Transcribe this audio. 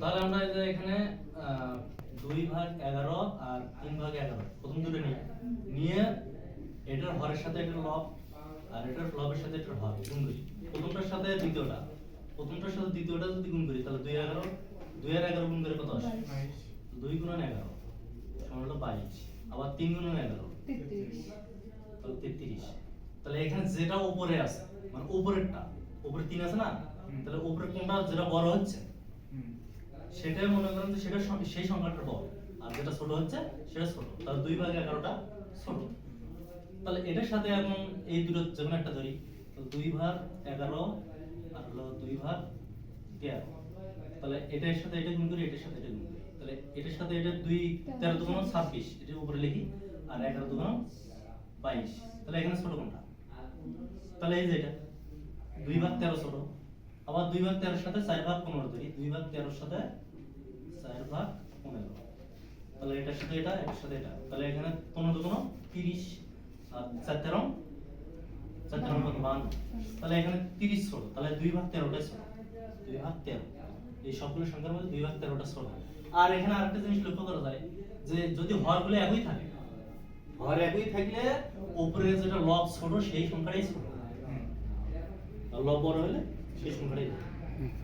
তাহলে আমরা এই যে এখানে দুই ভাগ এগারো আর তিন ভাগ এগারো প্রথম দুটো নিই নিয়ে এটার হরের সাথে এটার লব আর এটার লবের সাথে এটার হর গুণ করি। প্রথমটার সাথে দ্বিতীয়টা। প্রথমটার সাথে দ্বিতীয়টা যদি গুণ করি তাহলে দুই এগারো দুই আর এগারো গুণ করে কত আসে? দুই গুণন এগারো। সমান হলো বাইশ। আবার তিন গুণন এগারো। তেত্রিশ। তাহলে তেত্রিশ। তাহলে এখানে যেটা উপরে আছে মানে উপরেরটা উপরে তিন আছে না? তাহলে উপরে কোনটা যেটা বড় হচ্ছে? সেটাই মনে করেন যে সেটা সেই সংখ্যাটা বড় আর যেটা ছোট হচ্ছে, সেটা ছোট। তাহলে দুই ভাগ এগারোটা ছোট। তাহলে এটার সাথে এখন এই দুটো যে কোনো একটা ধরি দুই ভাগ এগারো আর হলো দুই ভাগ তেরো। তাহলে এটার সাথে এটা গুণ করি, এটার সাথে এটা গুণ করি। তাহলে এটার সাথে এটা দুই, তেরো দুগুণ ছাব্বিশ এটার উপরে লিখি, আর এগারো দুগুণ বাইশ। তাহলে এখানে ছোট কোনটা? তাহলে এই যে এটা, দুই ভাগ তেরো ছোট। আবার দুই ভাগ তেরোর সাথে চার ভাগ পনেরো ধরি দুই ভাগ তেরোর সাথে চার ভাগ পনেরো। তাহলে এটার সাথে এটা, এটার সাথে এটা। তাহলে এখানে পনেরো দুগুণ তিরিশ আর চার তেরো চার তেরো কত তাহলে এখানে তিরিশ ছোট তাহলে দুই ভাগ তেরোটাই ছোট দুই ভাগ তেরো। এই সবগুলো সংখ্যার মধ্যে দুই ভাগ তেরোটা ছোট আর এখানে আরেকটা জিনিস লক্ষ্য করা যায় যে যদি হরগুলো একই থাকে, হর একই থাকলে উপরে যেটা লব ছোট সেই সংখ্যাটাই ছোট। লব বড় হলে সেই সংখ্যাটাই বড়